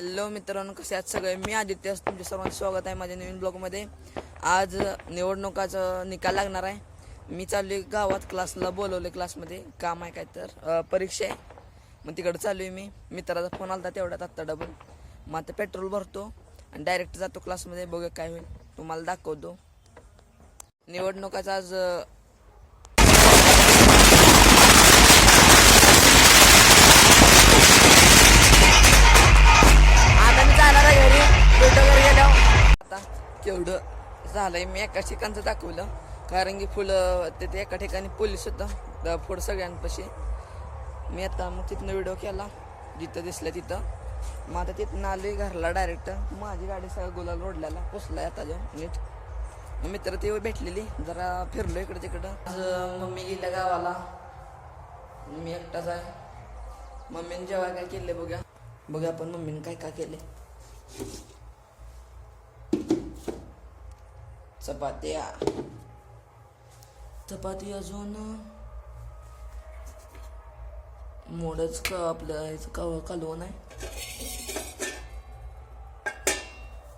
Hello मित्रांनो कसे आहात सगळे? मी आदित्य तुमचे सर्वांचं स्वागत आहे माझ्या नवीन ब्लॉगमध्ये. आज निवडणुकाचं निकाल लागणार आहे. मी चालू आहे गावात क्लासला बोलवले क्लासमध्ये काम आहे काय तर. परीक्षा आहे. मग तिकडं चालू आहे मी. मित्राचा फोन आला तेवढ्यात आत्ता डबल मग आता पेट्रोल भरतो आणि डायरेक्ट जातो क्लासमध्ये बघूया काय होईल. तुम्हाला दाखवतो. निवडणुकाचा आज आता केवढं झालंय मी एका ठिकाणचं दाखवलं. कारण की फुलं तिथे एका ठिकाणी पोलीस होतं पुढं सगळ्यांपाशी. मी आता मग तिथनं व्हिडिओ केला जिथं दिसलं तिथं. मग आता तिथनं आलोय घरला डायरेक्ट माझी गाडी सगळं गुलाल रोडल्याला पोचलाय आता जाऊन नीट. मग मित्र ते भेटलेली जरा फिरलो इकडं तिकडं. आज मम्मी गेल्या गावाला. मी एकटाच आहे. मम्मीने जेव्हा काय केले बघा बघूया आपण मम्मीने काय काय केले चपात्या. चपाती अजून मोडच का आपलं ह्याचं का कालवण आहे?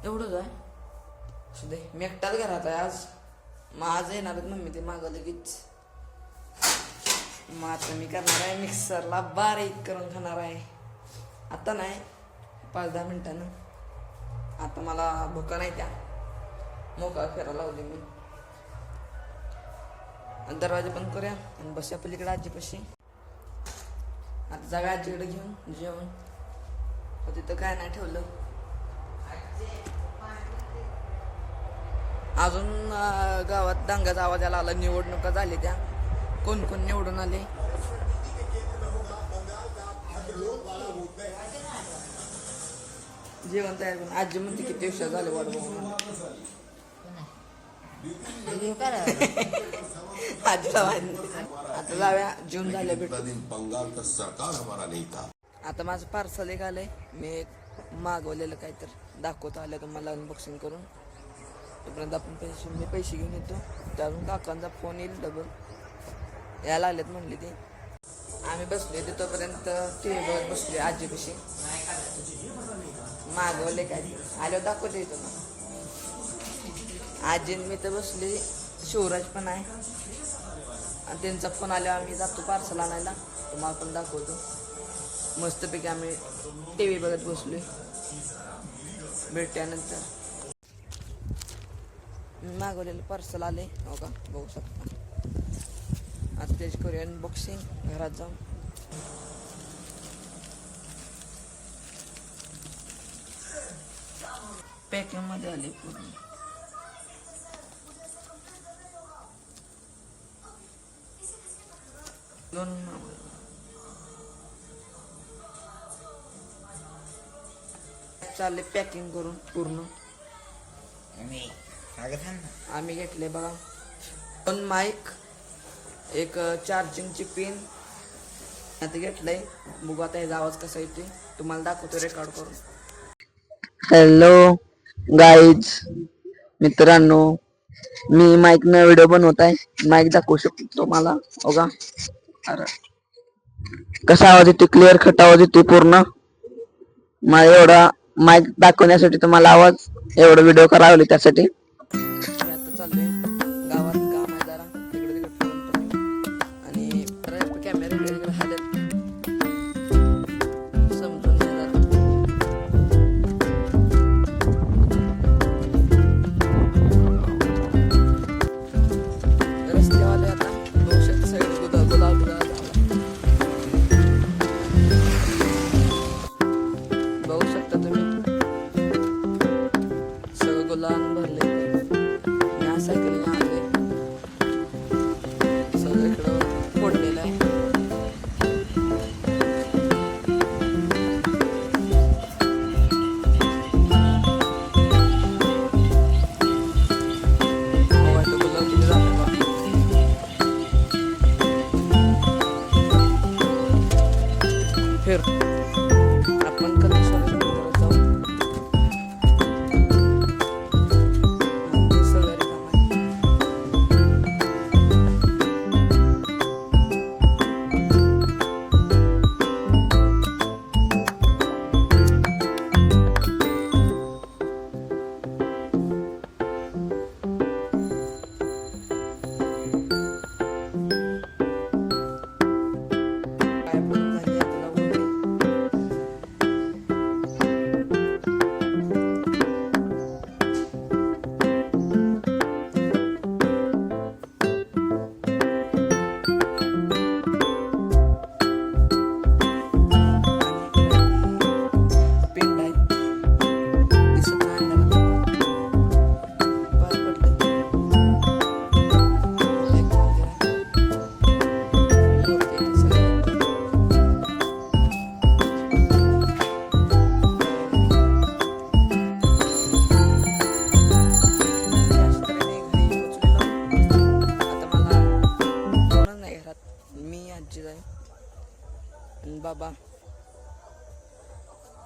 एवढंच आहे असू दे मी एकटाच घरात आहे आज. मग आज येणार आहेत मम्मी ते मागं लगेच. मग आता मी करणार आहे मिक्सरला बारीक करून खाणार आहे. आता नाही पाच दहा मिनिटानं. आता मला भुका नाही त्या. मोका फिरायला लावली मी. आणि दरवाजा बंद करूया आणि बसूया पलीकडे आजीपाशी. आता जागा आजीकडे घेऊन जेवण. मग तिथं काय नाही ठेवलं. अजून गावात दंगाचा आवाज आला आला निवडणुका झाली त्या. कोण कोण निवडून आले? जेवण तयार करून. आजी म्हणते किती उशीर झाले वाट बघून. आजीला आता जाऊया जून झालं भेटू बंगाल का सरकार हमारा नाही था आता माझं पार्सल एक आलंय. मी एक मागवलेलं काय तर दाखवतो आलं तुम्हाला अनबॉक्सिंग करून. तोपर्यंत आपण पैसे मी पैसे घेऊन येतो. त्यातून काकांचा फोन येईल डबल यायला आलेत म्हणले ते. आम्ही बसले होते तोपर्यंत टी व्हीवर बसले आजीपाशी. मागवले काय आल्यावर दाखवते तुम्हाला आजी मी तर बसले. शिवराज पण आहे. आणि त्यांचा फोन आल्यावर आम्ही जातो पार्सल आणायला. तुम्हाला पण दाखवतो. मस्तपैकी आम्ही टी व्ही बघत बसलो भेटल्यानंतर. मी मागवलेलं पार्सल आले हो का? बघू शकता. आता त्याची करूया अनबॉक्सिंग घरात जाऊन. पॅकिंगमध्ये आले पूर्ण. दोन मागवले. चालले पॅकिंग करून पूर्ण. आम्ही घेतले बघा. दोन माईक एक चार्जिंगची पिन आता घेतलंय. बघू आता याचा आवाज कसा येते तुम्हाला दाखवतो रेकॉर्ड करून. हॅलो गाईज मित्रांनो मी माईक न व्हिडिओ बनवत आहे. माईक दाखवू शकतो तुम्हाला. बघा. कसा आवाज येतो क्लिअर खट आवाज येतो पूर्ण? मला एवढा माईक दाखवण्यासाठी तुम्हाला आवाज एवढा व्हिडिओ करावा त्यासाठी.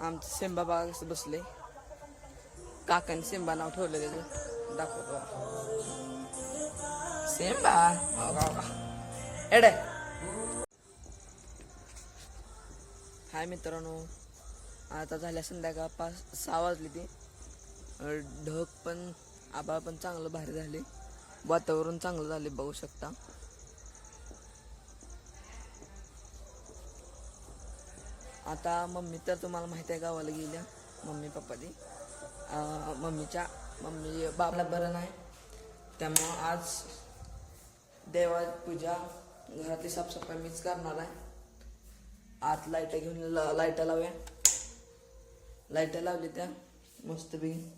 आमचं सिंबा बाबा कसं बसले. काकाने सिंबा नाव ठेवलं त्याचं. दाखवतो सिंबा? हो, हो, हो. एड हाय मित्रांनो. आता झाल्या संध्याकाळ पाच सहा वाजली ती. ढग पण आभाळ पण चांगलं भारी झाले. वातावरण चांगलं झाले बघू शकता. आता मम्मी तर तुम्हाला माहिती आहे गावाला गेल्या मम्मी पप्पा ती मम्मीच्या मम्मी बाबला बरं नाही. त्यामुळं आज देवा पूजा घरातली साफसफाई मीच करणार आहे. आत लाइट घेऊन ल- लाइट लावूया. लाइट लावली त्या मस्तपैकी.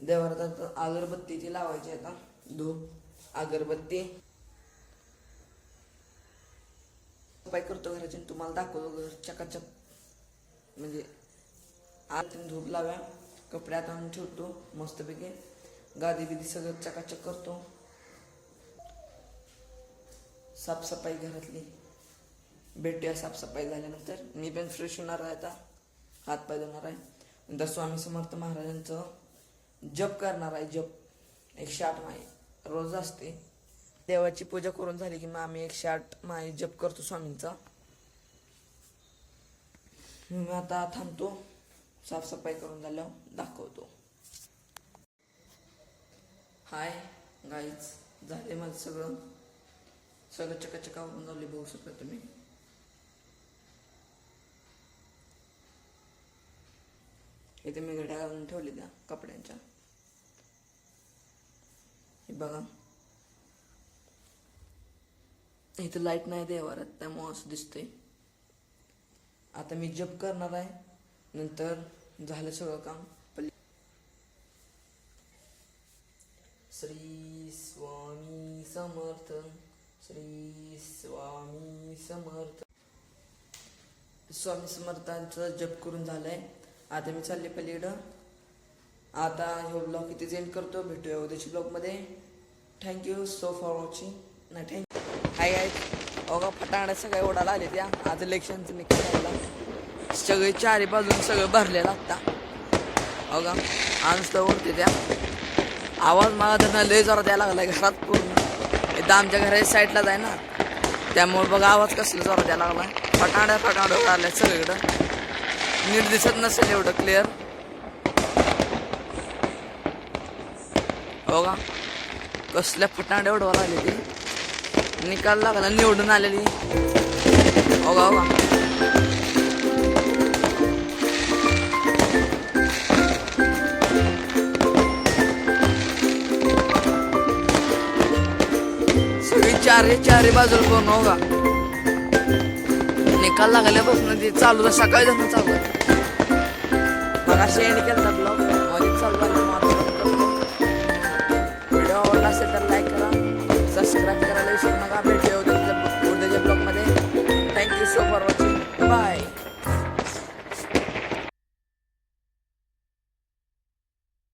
देवाला आता अगरबत्तीची लावायची आता. धूप अगरबत्ती. सफाई करतो घराची तुम्हाला दाखवतो घर चकाचक. म्हणजे आत धूप लाव्या कपडे आणून ठेवतो मस्तपैकी. गादी बिदी सगळं चकाचक करतो. साफसफाई घरातली. भेटूया साफसफाई झाल्यानंतर. मी पण फ्रेश होणार आहे आता. हातपाय देणार आहे. नंतर स्वामी समर्थ महाराजांचं जप करणार आहे जप. एकशे आठ माई रोज असते. देवाची पूजा करून झाली की मग आम्ही एकशे आठ माई जप करतो स्वामींचा. मी आता थांबतो. साफसफाई करून झाल्यावर दाखवतो. हाय गाईच झाले माझं सगळं. सगळं चकाचकावरून झाले बघू शकता तुम्ही. इथे मी घड्या घालून ठेवले त्या कपड्यांच्या. हे बघा. इथं लाइट नाही देवारात त्यामुळं असं दिसतंय. आता मी जप करणार आहे. नंतर झालं सगळं काम. श्री स्वामी समर्थ श्री स्वामी समर्थ. स्वामी समर्थांचं जप करून झालंय. आता मी चालले पलीकडं. आता हे ब्लॉग इथे एंड करतो. भेटूया उद्याच्या ब्लॉगमध्ये. Thank you so for watching नाही थँक्यू हाय हाय अगं फटाकड्या सगळ्या ओढायला आले त्या आज इलेक्शनचं निकाल लागला सगळे चारी बाजून सगळं भरलेलं आत्ता. अगं आज तर ओढते त्या आवाज मला त्यांना लय जरा द्यायला लागलाय घरात पूर्ण. एकदा आमच्या घराच्या साईडलाच आहे ना. त्यामुळे बघा आवाज कसला जोरा द्यायला लागला फटाकड्या फटाकड्या उडाल्या सगळीकडं. नीट दिसत नसेल एवढं क्लिअर हो का कसल्या फटाकड्या उडवा लागले ते निकाल लागला निवडून आलेली. ओगा ओगा सगळी चारे चारे बाजूला करून हो निकाल लागल्यापासून ते चालू आहे, सकाळी जाणं चालू आहे. मग असे केलं चालू करतो. व्हिडिओ